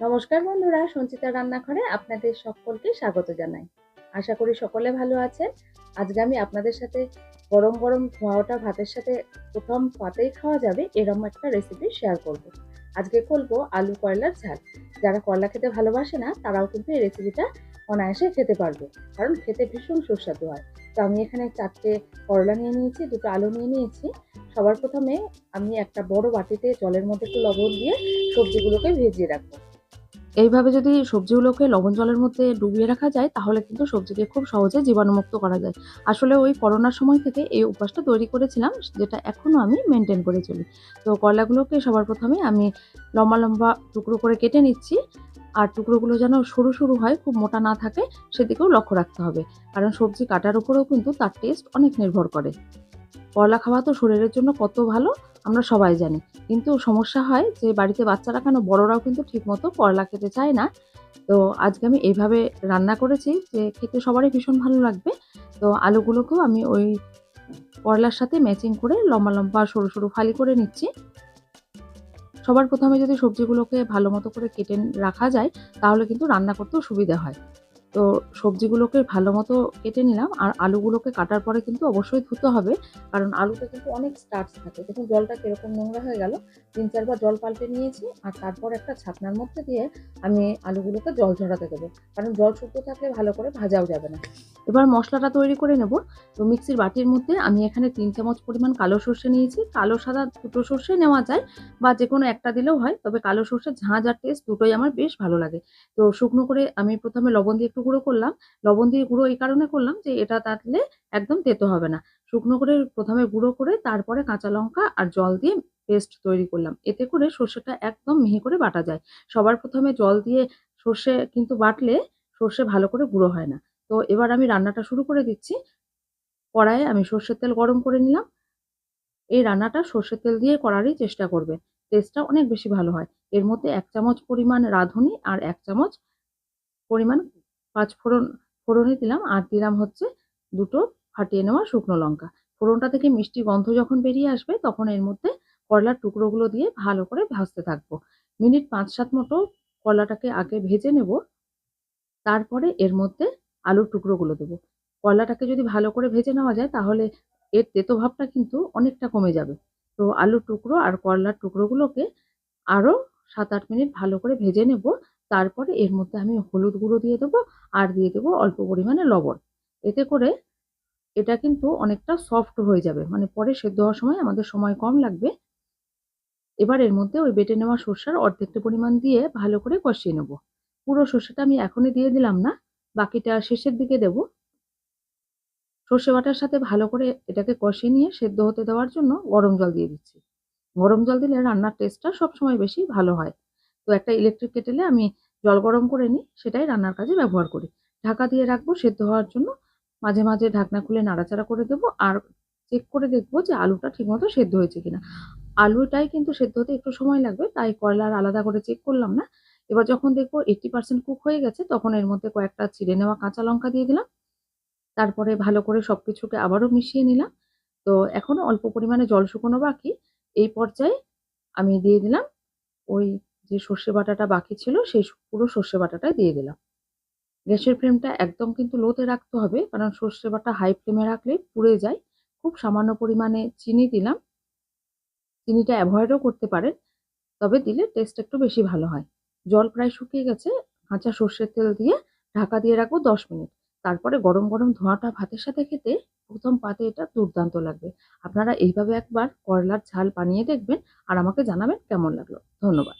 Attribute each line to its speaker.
Speaker 1: নমস্কার বন্ধুরা সঞ্চিতা রান্নাঘরে আপনাদের সকলকে স্বাগত জানাই। আশা করি সকলে ভালো আছেন। আজকে আমি আপনাদের সাথে গরম গরম ধোয়া ওঠা ভাতের সাথে প্রথম পাতেই খাওয়া যাবে এরকম একটা রেসিপি শেয়ার করব। আজকে করব আলু কয়লার ঝাল। যারা কয়লা খেতে ভালোবাসে না, তারাও কিন্তু এই রেসিপিটা অনায়াসে খেতে পারবে। কারণ খেতে ভীষণ সুস্বাদু হয়। তো আমি এখানে চারটে করলা নিয়ে নিয়েছি, দুটো আলু নিয়ে নিয়েছি। সবার প্রথমে আমি একটা বড় বাটিতে জলের মধ্যে একটু লবণ দিয়ে সবজিগুলোকে ভেজিয়ে রাখব। এইভাবে যদি সবজিগুলোকে লবণ জলের মধ্যে ডুবিয়ে রাখা যায়, তাহলে কিন্তু সবজিকে খুব সহজে জীবাণুমুক্ত করা যায়। আসলে ওই করোনার সময় থেকে এই উপাসটা তৈরি করেছিলাম, যেটা এখনও আমি মেনটেন করে চলি। তো কয়লাগুলোকে সবার প্রথমে আমি লম্বা লম্বা টুকরো করে কেটে নিচ্ছি, আর টুকরোগুলো যেন সরু সরু হয়, খুব মোটা না থাকে, সেদিকেও লক্ষ্য রাখতে হবে। কারণ সবজি কাটার উপরেও কিন্তু তার টেস্ট অনেক নির্ভর করে। করলা খাওয়া তো শরীরের জন্য কত ভালো, আমরা সবাই জানি। কিন্তু সমস্যা হয় যে বাড়িতে বাচ্চারা কেন, বড়রাও কিন্তু ঠিকমতো করলা খেতে চায় না। তো আজকে আমি এইভাবে রান্না করেছি যে খেতে সবারই ভীষণ ভালো লাগবে। তো আলুগুলোকেও আমি ওই করলার সাথে ম্যাচিং করে লম্বা লম্বা সরু সরু ফালি করে নিচ্ছি। সবার প্রথমে যদি সবজিগুলোকে ভালো মতো করে কেটে রাখা যায়, তাহলে কিন্তু রান্না করতেও সুবিধা হয়। তো সবজিগুলোকে ভালো মতো কেটে নিলাম। আর আলুগুলোকে কাটার পরে কিন্তু অবশ্যই ধুতে হবে, কারণ আলুতে কিন্তু অনেক স্টার্চ থাকে। দেখুন, জলটা কীরকম নোংরা হয়ে গেল। তিন চারবার জল পাল্টে নিয়েছি আর তারপর একটা ছাকনার মধ্যে দিয়ে আমি আলুগুলোকে জল ঝরাতে দেবো। কারণ জল শুকনো থাকলে ভালো করে ভাজাও যাবে না। এবার মশলাটা তৈরি করে নেব। তো মিক্সির বাটির মধ্যে আমি এখানে তিন চামচ পরিমাণ কালো সর্ষে নিয়েছি। কালো সাদা দুটো সর্ষে নেওয়া যায় বা যে কোনো একটা দিলেও হয়, তবে কালো সর্ষের ঝাঁঝ আর টেস্ট দুটোই আমার বেশ ভালো লাগে। তো শুকনো করে আমি প্রথমে লবণ দিয়ে একটু গুঁড়ো করলাম। লবণ দিয়ে গুঁড়ো এই কারণে করলাম যে এটা তাতলে একদম তেতো হবে না। শুকনো করে প্রথমে গুঁড়ো করে তারপরে কাঁচা লঙ্কা আর জল দিয়ে পেস্ট তৈরি করলাম। এতে করে সর্ষেটা একদম মিহি করে বাটা যায়। সবার প্রথমে জল দিয়ে সর্ষে কিন্তু বাটলে সর্ষে ভালো করে গুঁড়ো হয় না। তো এবার আমি রান্নাটা শুরু করে দিচ্ছি। কড়াইয়ে আমি সর্ষের তেল গরম করে নিলাম। এই রান্নাটা সর্ষের তেল দিয়ে করারই চেষ্টা করবে। টেস্টটা অনেক বেশি ভালো হয়। এর মধ্যে এক চামচ পরিমাণ রাঁধুনি আর এক চামচ পরিমাণ পাঁচ ফোড়ন ফোড়নে দিলাম। আর দিলাম হচ্ছে দুটো ফাটিয়ে নেওয়া শুকনো লঙ্কা। ফোড়নটা থেকে মিষ্টি গন্ধ যখন বেরিয়ে আসবে, তখন এর মধ্যে করলার টুকরোগুলো দিয়ে ভালো করে ভাজতে থাকব। মিনিট পাঁচ সাত মতো করলাটাকে আগে ভেজে নেব। তারপরে এর মধ্যে আলুর টুকরোগুলো দেবো। কলাটাকে যদি ভালো করে ভেজে নেওয়া যায়, তাহলে এর তেতো ভাবটা কিন্তু অনেকটা কমে যাবে। তো আলুর টুকরো আর করলার টুকরোগুলোকে আরও সাত আট মিনিট ভালো করে ভেজে নেব। তারপরে এর মধ্যে আমি হলুদ গুঁড়ো দিয়ে দেবো আর দিয়ে দেবো অল্প পরিমাণে লবণ। এতে করে এটা কিন্তু অনেকটা সফট হয়ে যাবে। মানে পরে সেদ্ধ হওয়ার সময় আমাদের সময় কম লাগবে। এবার এর মধ্যে ওই বেটে নেওয়া সর্ষার অর্ধেকটা পরিমাণ দিয়ে ভালো করে কষিয়ে নেব। পুরো সর্ষেটা আমি এখনই দিয়ে দিলাম না। বাকিটা শেষের দিকে দেব। সর্ষে বাটার সাথে ভালো করে এটাকে কষিয়ে নিয়ে সেদ্ধ হতে দেওয়ার জন্য গরম জল দিয়ে দিচ্ছি। গরম জল দিলে রান্নার টেস্টটা সবসময় বেশি ভালো হয়। তো একটা ইলেকট্রিক কেটেলে আমি জল গরম করে নিই, সেটাই রান্নার কাজে ব্যবহার করি। ঢাকা দিয়ে রাখব সেদ্ধ হওয়ার জন্য। মাঝে মাঝে ঢাকনা খুলে নাড়াচাড়া করে দেবো আর চেক করে দেখব যে আলুটা ঠিকমতো সেদ্ধ হয়েছে কিনা। আলুটাই কিন্তু সেদ্ধ হতে একটু সময় লাগবে, তাই কয়লার আলাদা করে চেক করলাম না। এবার যখন দেখব এইটি পার্সেন্ট কুক হয়ে গেছে, তখন এর মধ্যে কয়েকটা চিড়ে নেওয়া কাঁচা লঙ্কা দিয়ে দিলাম। তারপরে ভালো করে সব কিছুকে আবারও মিশিয়ে নিলাম। তো এখনও অল্প পরিমাণে জল শুকনো বাকি। এই পর্যায়ে আমি দিয়ে দিলাম ওই যে সর্ষে বাটাটা বাকি ছিল, সেই পুরো সর্ষে বাটাটাই দিয়ে দিলাম। গ্যাসের ফ্লেমটা একদম কিন্তু লোতে রাখতে হবে, কারণ সর্ষে বাটা হাই ফ্লেমে রাখলে পুড়ে যায়। খুব সামান্য পরিমাণে চিনি দিলাম। চিনিটা অ্যাভয়েডও করতে পারেন, তবে দিলে টেস্ট একটু বেশি ভালো হয়। জল প্রায় শুকিয়ে গেছে, কাঁচা সর্ষের তেল দিয়ে ঢাকা দিয়ে রাখব দশ মিনিট। তারপরে গরম গরম ধোঁয়াটা ভাতের সাথে খেতে প্রথম পাতে এটা দুর্দান্ত লাগবে। আপনারা এইভাবে একবার করলার ঝাল বানিয়ে দেখবেন আর আমাকে জানাবেন কেমন লাগল। ধন্যবাদ।